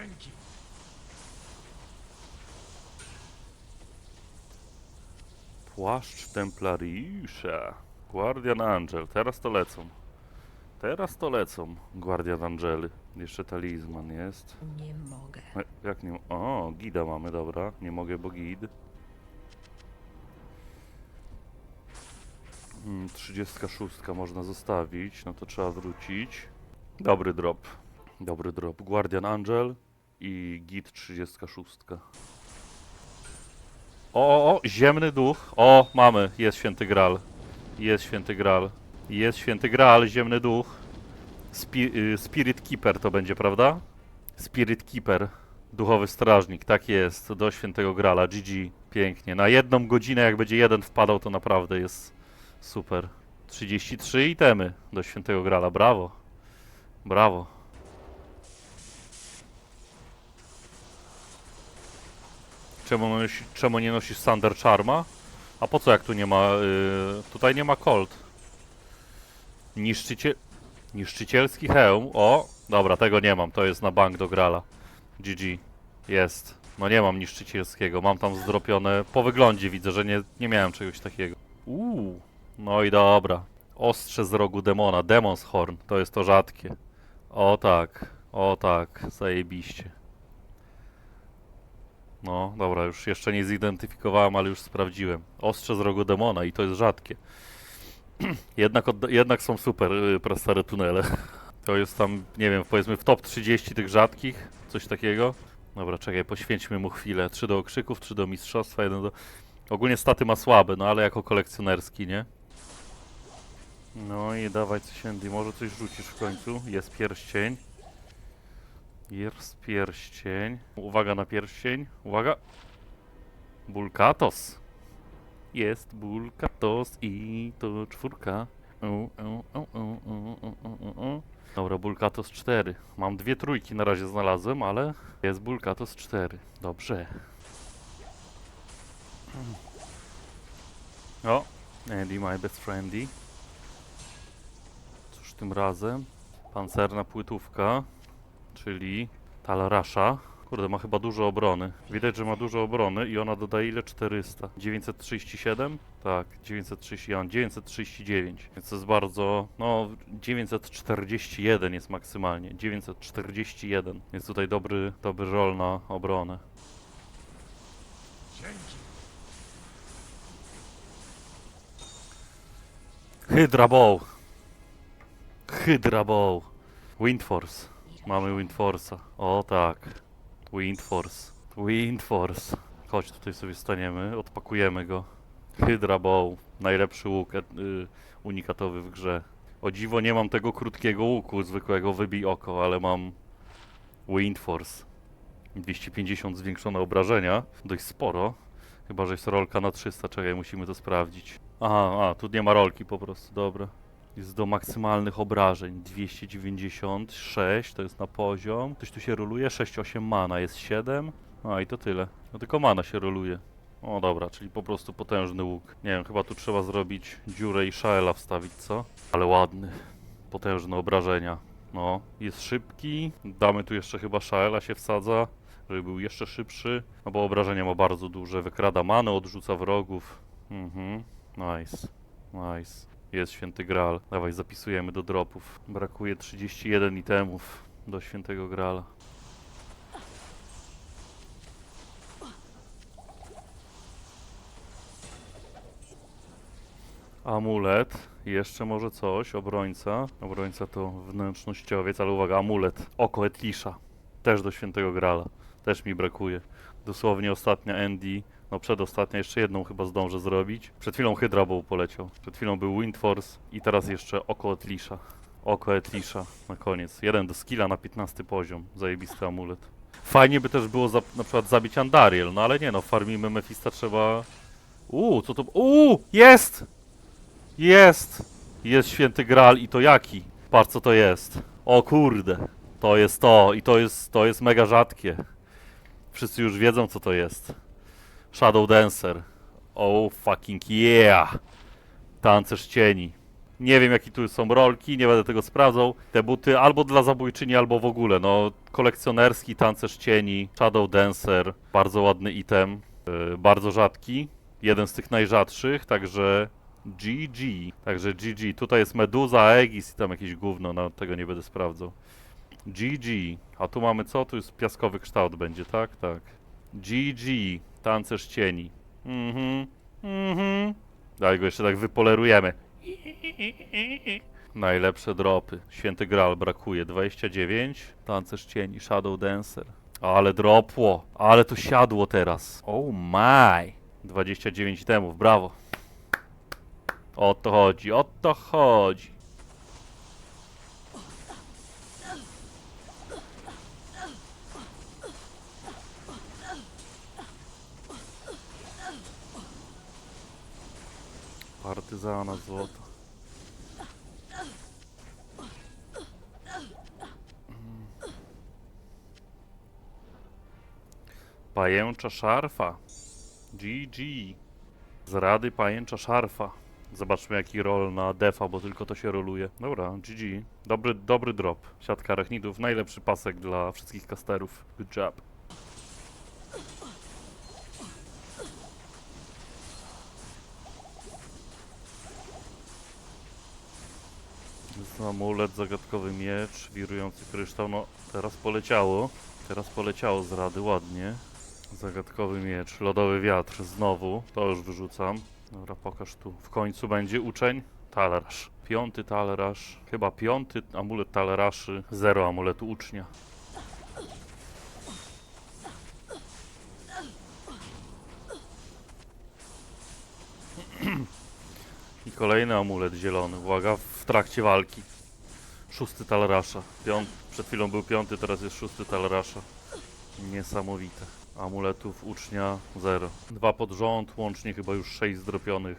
Dzięki. Płaszcz Templariusza. Guardian Angel. Teraz to lecą. Teraz to lecą. Guardian Angely. Jeszcze talizman jest. Nie mogę. E, Jak nie... O, gida mamy, dobra. Nie mogę, bo gid. Mm, 36 można zostawić, no to trzeba wrócić. Dobry drop. Dobry drop. Guardian Angel i git 36. O, o, o, ziemny duch. O, mamy, jest święty gral. Jest święty gral. Jest święty gral, ziemny duch. Spi y, Spirit Keeper to będzie, prawda? Spirit Keeper. Duchowy strażnik, tak jest, do świętego grala, GG, pięknie. Na jedną godzinę, jak będzie jeden wpadał, to naprawdę jest super. 33 itemy do świętego grala, brawo. Brawo. Czemu, nosi, czemu nie nosisz Thunder Charma? A po co jak tu nie ma, y, tutaj nie ma Colt. Niszczyciel, niszczycielski hełm, o, dobra, tego nie mam, to jest na bank do grala. GG. Jest. No nie mam niszczycielskiego, mam tam zdropione. Po wyglądzie widzę, że nie, nie miałem czegoś takiego. Uuu. No i dobra. Ostrze z rogu demona, Demon's Horn, to jest to rzadkie. O tak, o tak, zajebiście. No, dobra, już jeszcze nie zidentyfikowałem, ale już sprawdziłem. Ostrze z rogu demona i to jest rzadkie. jednak, jednak są super y, prastare tunele. To jest tam, nie wiem, powiedzmy w top 30 tych rzadkich, coś takiego. Dobra, czekaj, poświęćmy mu chwilę. 3 do okrzyków, 3 do mistrzostwa, 1 do... Ogólnie staty ma słabe, no ale jako kolekcjonerski, nie? No i dawaj coś Andy, może coś rzucisz w końcu. Jest pierścień. Jest pierścień. Uwaga na pierścień. Uwaga. Bulkatos. Jest bulkatos i to czwórka. Dobra, Bulkatos 4. Mam dwie trójki na razie znalazłem, ale jest Bulkatos 4. Dobrze. O, Andy, my best friendy. Cóż tym razem? Pancerna płytówka czyli Talrasha. Kurde, ma chyba dużo obrony. Widać, że ma dużo obrony i ona dodaje ile? 400. 937? Tak, 930, ja mam 939. Więc to jest bardzo, no 941 jest maksymalnie. 941. Jest tutaj dobry, dobry roll na obronę. Hydra Bow. Hydra Bow. Windforce. Mamy Windforce'a. O tak. Windforce. Windforce. Chodź, tutaj sobie staniemy, odpakujemy go. Hydra Bow. Najlepszy łuk e, y, unikatowy w grze. O dziwo nie mam tego krótkiego łuku zwykłego wybij oko, ale mam Windforce. 250 zwiększone obrażenia. Dość sporo. Chyba, że jest rolka na 300. Czekaj, musimy to sprawdzić. Aha, a, tu nie ma rolki po prostu, dobra. Jest do maksymalnych obrażeń 296, to jest na poziom. Ktoś tu się roluje, 6-8 mana, jest 7. A i to tyle. No tylko mana się roluje. O dobra, czyli po prostu potężny łuk. Nie wiem, chyba tu trzeba zrobić dziurę i Shaela wstawić, co? Ale ładny. Potężne obrażenia. No, jest szybki. Damy tu jeszcze chyba Shaela się wsadza, żeby był jeszcze szybszy. No bo obrażenia ma bardzo duże. Wykrada manę, odrzuca wrogów. Mhm. Nice. Nice. Jest święty Graal. Dawaj, zapisujemy do dropów. Brakuje 31 itemów do świętego Graala. Amulet. Jeszcze może coś. Obrońca. Obrońca to wnętrznościowiec, ale uwaga, amulet. Oko Etlisza. Też do świętego Graala. Też mi brakuje. Dosłownie ostatnia Andy no przedostatnia, jeszcze jedną chyba zdążę zrobić. Przed chwilą Hydra Bow poleciał. Przed chwilą był Windforce i teraz jeszcze Oko Etlisha. Oko Etlisha na koniec. Jeden do skilla na 15 poziom. Zajebisty amulet. Fajnie by też było za, na przykład zabić Andariel, no ale nie no, farmimy Mefista trzeba... Uuu, co to... Uuu, jest! Jest! Jest święty Graal i to jaki? Patrz co to jest. O kurde. To jest to i to jest, to jest mega rzadkie. Wszyscy już wiedzą co to jest. Shadow Dancer. Oh fucking yeah! Tancerz cieni. Nie wiem jaki tu są rolki, nie będę tego sprawdzał. Te buty albo dla zabójczyni, albo w ogóle. No, kolekcjonerski tancerz cieni, Shadow Dancer, bardzo ładny item, yy, bardzo rzadki. Jeden z tych najrzadszych, także GG. Także GG. Tutaj jest Meduza, Aegis i tam jakieś gówno, no tego nie będę sprawdzał. GG. A tu mamy co? Tu jest piaskowy kształt będzie, tak? Tak. GG. Tancerz cieni. Mhm. Mhm. Daj go jeszcze tak wypolerujemy. Najlepsze dropy. Święty Graal brakuje. 29. Tancerz cieni. Shadow Dancer. Ale dropło. Ale to siadło teraz. Oh my. 29 temów. Brawo. O to chodzi. O to chodzi. Partyzana złota. Pajęcza szarfa. GG. Z rady pajęcza szarfa. Zobaczmy jaki roll na defa, bo tylko to się roluje. Dobra, GG. Dobry, dobry drop. Siatka arachnidów. Najlepszy pasek dla wszystkich casterów. Good job. Amulet, zagadkowy miecz, wirujący kryształ. No, teraz poleciało. Teraz poleciało z rady, ładnie. Zagadkowy miecz, lodowy wiatr, znowu. To już wyrzucam. Dobra, pokaż tu. W końcu będzie uczeń. Talerasz. Piąty talerasz. Chyba piąty amulet taleraszy. Zero amuletu ucznia. Kolejny amulet zielony. Uwaga, w trakcie walki. Szósty talerasza. Piąt, przed chwilą był piąty, teraz jest szósty talerasza. Niesamowite. Amuletów ucznia zero. Dwa pod rząd, łącznie chyba już sześć zdropionych.